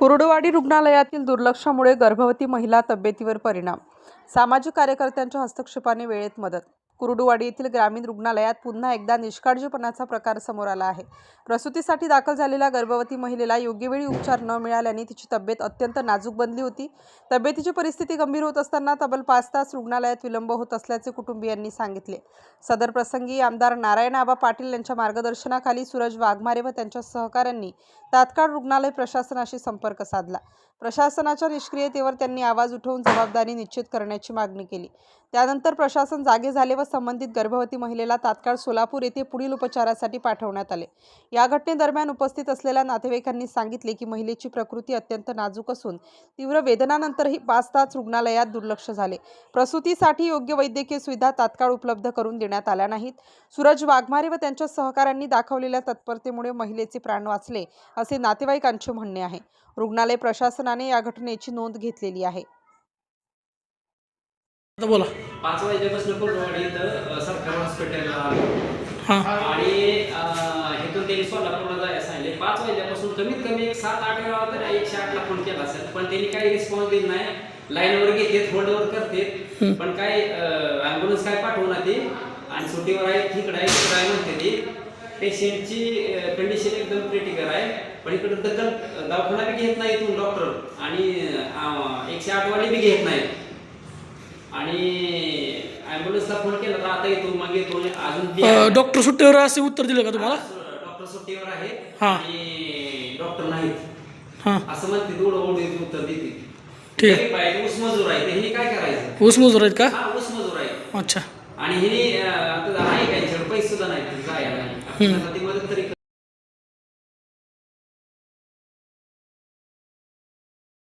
कुरुडवाडी रुग्णालयातील दुर्लक्षामुळे गर्भवती महिला तब्येतीवर परिणाम. सामाजिक कार्यकर्त्यांच्या हस्तक्षेपाने वेळेत मदत कुरुडवाडी येथील ग्रामीण रुग्णालयात पुन्हा एकदा निष्काळजीपणाचा प्रकार समोर आला आहे. प्रसूतीसाठी दाखल झालेल्या गर्भवती महिलेला योग्य वेळी उपचार न मिळाल्याने तिची तब्येत अत्यंत नाजूक बनली होती. तब्येतीची परिस्थिती गंभीर होत असताना तब्बल पाच तास रुग्णालयात विलंब होत असल्याचे कुटुंबियांनी सांगितले. सदर प्रसंगी आमदार नारायण आबा पाटील यांच्या मार्गदर्शनाखाली सूरज वाघमारे व त्यांच्या सहकाऱ्यांनी तात्काळ रुग्णालय प्रशासनाशी संपर्क साधला. प्रशासनाच्या निष्क्रियतेवर त्यांनी आवाज उठवून जबाबदारी निश्चित करण्याची मागणी केली. त्यानंतर प्रशासन जागे झाले व संबंधित गर्भवती महिलेला तात्काळ सोलापूर येथे पुढील उपचारासाठी पाठवण्यात आले. या घटनेदरम्यान उपस्थित असलेल्या नातेवाईकांनी सांगितले की महिलेची प्रकृती अत्यंत नाजूक असून तीव्र वेदनानंतरही पाच तास रुग्णालयात दुर्लक्ष झाले. प्रसूतीसाठी योग्य वैद्यकीय सुविधा तात्काळ उपलब्ध करून देण्यात आल्या नाहीत. सूरज वाघमारे व त्यांच्या सहकाऱ्यांनी दाखवलेल्या तत्परतेमुळे महिलेचे प्राण वाचले असे नातेवाईकांचे म्हणणे आहे. रुग्णालय प्रशासनाने या घटनेची नोंद घेतलेली आहे. आता बोला. पाच वाजल्यापासून कोल्हावाडी इथं सरकारी हॉस्पिटलला हां. आणि इथून त्यांनी सोलापूरला जायला सांगितले. पाच वाजल्यापासून कमीत कमी एक सात आठ वेळा तर एकशे आठला फोन केला असेल. पण त्यांनी काही रिस्पॉन्स दिला नाही. लाईनवर घेते होल्डवर करते. पण काय ॲम्ब्युलन्स काय पाठवणार ते? आणि सुट्टीवर आहे तिकडं आहे तिकडं आहे म्हणते ती. पेशंटची कंडिशन एकदम क्रिटिकल आहे. पण इकडं दखल दवाखाना बी घेत नाही इथून डॉक्टर आणि एकशे आठ वाली बी घेत नाही. आणि ॲम्ब्युलन्सला फोन केला तर आता येतो मग येतो अजून. डॉक्टर सुट्टीवर असे उत्तर दिलं का तुम्हाला? डॉक्टर सुट्टीवर आहे. हा. आणि डॉक्टर नाहीत. हां. असं म्हणते तेवढं ओढ उत्तर देते. ठीक. आहे ऊस मजूर आहे हिने काय करायचं? ऊस मजूर आहेत का? हा ऊस मजूर आहे अच्छा. आणि हिने अं, आता आहे का यांच्याकडे पैसे सुद्धा नाही जायला नाही.